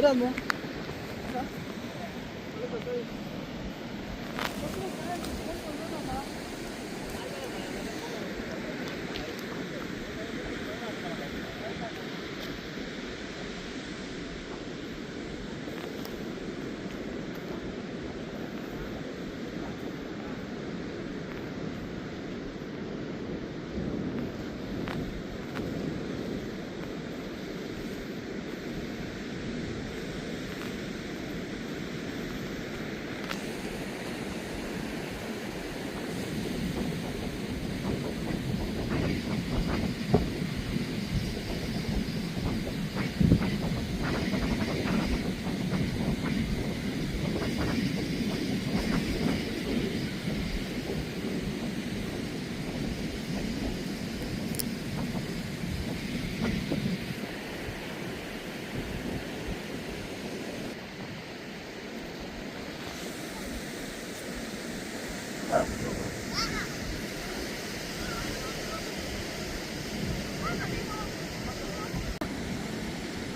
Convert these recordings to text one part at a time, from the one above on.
Gelen?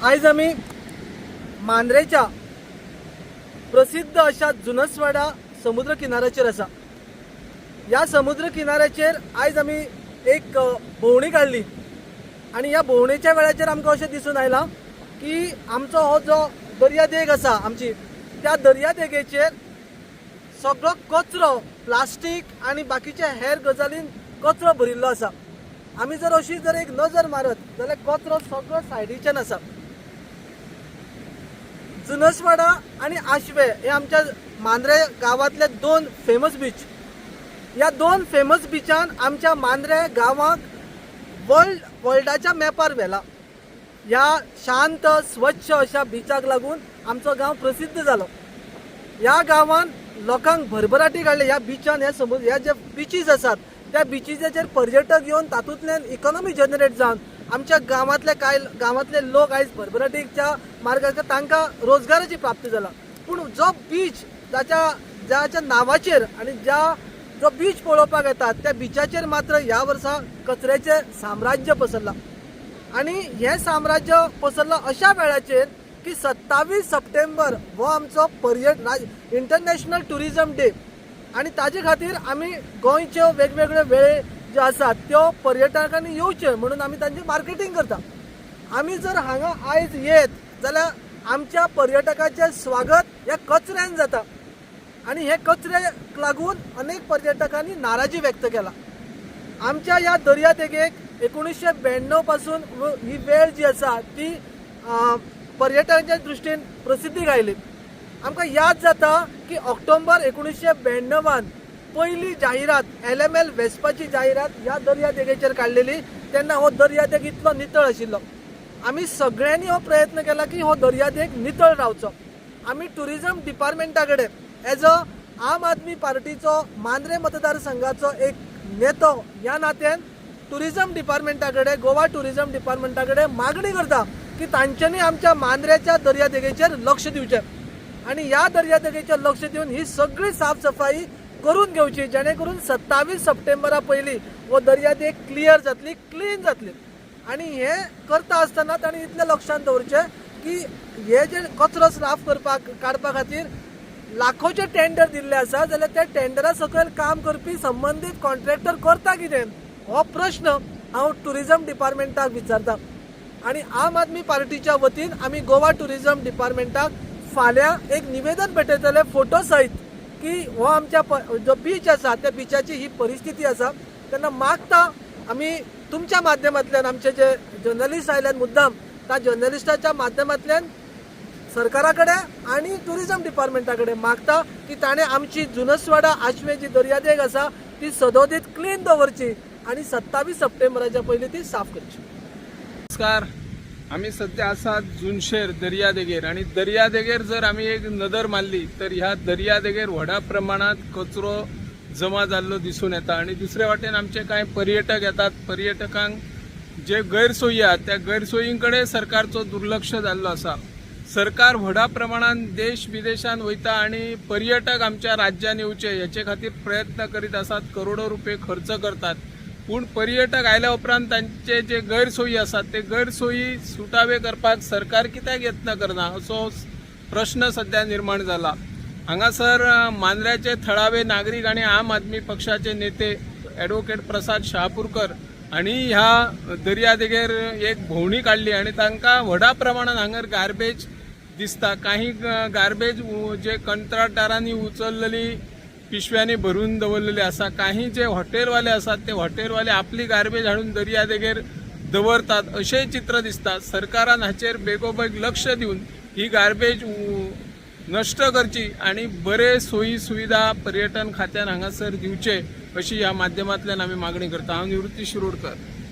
आयज आमी मांद्रेच्या प्रसिद्ध अशा जुनसवाडा समुद्र किनाऱ्याचेर आसा ह्या समुद्र किनाऱ्याचेर आयज आमी एक भोंवडी काडली आनी ह्या भोंवडेच्या वेळाचेर आमकां अशें दिसून आयलां की आमचो हो जो दर्या देग आसा आमची त्या दर्या देगेचेर सगळो कचरो प्लास्टीक आनी बाकीच्या हेर गजालीन कचरो भरिल्लो आसा आमी जर अशी जर एक नजर मारत जाल्यार कचरो सगळो सायडीच्यान आसा जुनसवाडा आणि आशवे हे आमच्या मांद्रे गावातले दोन फेमस बीच या दोन फेमस बीचान आमच्या मांद्रे गावाक वर्ल्ड वर्ल्डाच्या मॅपार व्हेला. ह्या शांत स्वच्छ अशा बिचाक लागून आमचो गांव प्रसिद्ध जालो ह्या गांवान लोकांक भरभराटी काडले ह्या बिचान हे समुद्र ह्या जे बिचीस आसात त्या बिचीसाचेर पर्यटक येवन तातूंतल्यान इकॉनॉमी जनरेट जावन आमच्या गांवांतले कांय गांवांतले लोक आयज भरभराटीच्या मार्गाक तांकां रोजगाराची प्राप्ती जाला पूण जो बीच जाच्या ज्याच्या नांवाचेर आनी ज्या जो बीच पळोवपाक येतात त्या बिचाचेर मात्र ह्या वर्सा कचऱ्याचें साम्राज्य पसरलां. आणि हे साम्राज्य पसरलं अशा वेळाचेर की सत्तावीस सप्टेंबर हो आमचो पर्यट इंटरनॅशनल टुरिझम डे आणि ताजे खातीर आमी गोंयच्यो वेगवेगळ्यो वेळे ज्यो आसात त्यो पर्यटकांनी येवचे म्हणून आमी तांची मार्केटींग करता. आमी जर हांगा आयज येत जाल्यार आमच्या पर्यटकाचें स्वागत ह्या कचऱ्यान जाता. आणि हे कचऱ्याक लागून अनेक पर्यटकांनी नाराजी व्यक्त केला. आमच्या या दर्यादेगेक एकोणीसशे ब्याण्णवपासून ही वेळ जी आसा ती पर्यटकांच्या दृश्टीन प्रसिद्धीक आयली आमकां याद जाता की ऑक्टोबर एकोणीसशे ब्याण्णवान पयली जाहिरात एल एम एल वेस्पाची जाहिरात ह्या दर्या देगेचेर काडलेली तेन्ना हो दर्या देग इतलो नितळ आशिल्लो आमी सगळ्यांनी हो प्रयत्न केला की हो दर्या देग नितळ रावचो. आमी टुरिझम डिपार्टमेंटा कडेन एज अ आम आदमी पार्टीचो मांद्रे मतदारसंघाचो एक नेतो ह्या नात्यान टुरिझम डिपार्टमेंटा कडेन गोवा टुरिझम डिपार्टमेंटा कडेन मागणी करता की तांच्यांनी आमच्या मांद्रेच्या दर्यादेगेचेर लक्ष दिवचें. आणि ह्या दर्यादेगेचेर लक्ष दिवन ही सगळी साफसफाई करून घेवची जेणे करून सत्तावीस सप्टेंबरा पयलीं हो दर्या देग क्लियर जातली क्लीन जातली. आणि हे करता आसतना ताणें इतलें लक्षांत दवरचें की हे जे कचरो साफ करपाक काडपा खातीर लाखोचे टेंडर दिल्ले आसा जाल्यार त्या टेंडरा सकयल काम करपी संबंदीत कॉन्ट्रॅक्टर करता कितें? हो प्रश्न हांव टुरिझम डिपार्टमेंटाक विचारतां. आणि आम आदमी पार्टीच्या वतीन आम्ही गोवा टुरिझम डिपार्टमेंटाक फाल्यां एक निवेदन भेटयतले फोटो सहित. की हो आमच्या जो बीच आसा त्या बिचाची ही परिस्थिती आसा तेन्ना मागता आमी तुमच्या माध्यमांतल्यान आमचे जे जर्नलिस्ट आयल्यात मुद्दाम त्या जर्नलिस्टाच्या माध्यमांतल्यान सरकारा कडेन आणि टुरिझम डिपार्टमेंटा कडेन मागता की ताणें आमची जुनसवाडा आश्वे जी दर्यादेग आसा ती सदोदीत क्लीन दवरची आणि सत्तावीस सप्टेंबराच्या पयलीं ती साफ करची. नमस्कार. आम्ही सध्या आसात जुनशेर दर्यादेगेर आणि दर्यादेगेर जर आम्ही एक नदर मारली तर ह्या दर्यादेगेर व्हडा प्रमाणात कचरो जमा जाल्लो दिसून येता. आणि दुसरे वाटेन आमचे कांय पर्यटक येतात. पर्यटकांक जे गैरसोयी आहात त्या गैरसोयींकडे सरकारचो दुर्लक्ष जाल्लो आसा सरकार व्हडा प्रमाणात देश विदेशांत वयता आणि पर्यटक आमच्या राज्यात येवचे हेचे खातीर प्रयत्न करीत आसात करोडो रुपये खर्च करतात. पूण पर्यटक आयल्या उपरांत तांचे जे गैरसोयी आसात ते गैरसोयी सुटावे करपाक सरकार कित्याक यत्न करना असो प्रश्न सध्या निर्माण जाला. हांगासर मांद्र्याचे थळावे नागरीक आणि आम आदमी पक्षाचे नेते ॲडव्होकेट प्रसाद शहापूरकर आणि ह्या दर्यादेगेर एक भोंवडी काडली आणि तांकां व्हडा प्रमाणात हांगर गार्बेज दिसता. काही गार्बेज जे कंत्राटदारांनी उचललेली पिशव्यांनी भरून दवरलेले आसा काही जे हॉटेलवाले आसात ते हॉटेलवाले आपली गार्बेज हाडून दर्यादेगेर दवरतात अशेंय चित्र दिसतात. सरकारान हाचेर बेगोबेग लक्ष दिवन ही गार्बेज नष्ट करची आणि बरे सोयी सुविधा पर्यटन खात्यान हांगासर दिवचे अशी ह्या माध्यमांतल्यान आमी मागणी करता. हांव निवृत्ती शिरोडकर.